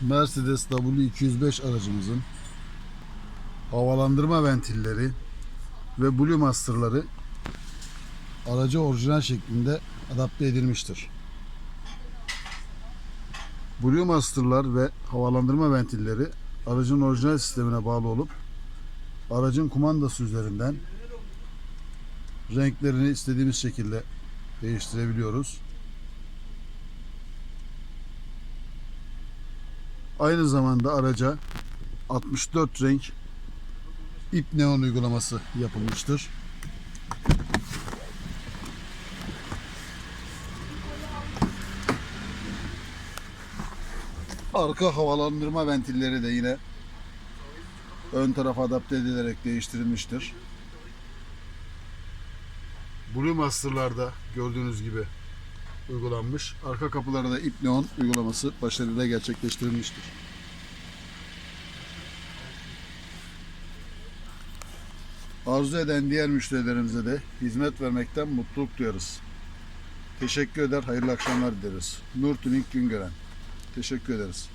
Mercedes W205 aracımızın havalandırma ventilleri ve Blue Master'ları araca orijinal şeklinde adapte edilmiştir. Blue Master'lar ve havalandırma ventilleri aracın orijinal sistemine bağlı olup aracın kumandası üzerinden renklerini istediğimiz şekilde değiştirebiliyoruz. Aynı zamanda araca 64 renk ip neon uygulaması yapılmıştır. Arka havalandırma ventilleri de yine ön tarafa adapte edilerek değiştirilmiştir. Blue Master'larda gördüğünüz gibi uygulanmış. Arka kapılara da ip neon uygulaması başarıyla gerçekleştirilmiştir. Arzu eden diğer müşterilerimize de hizmet vermekten mutluluk duyarız. Teşekkür eder, hayırlı akşamlar dileriz. Nur Tünik Güngören. Teşekkür ederiz.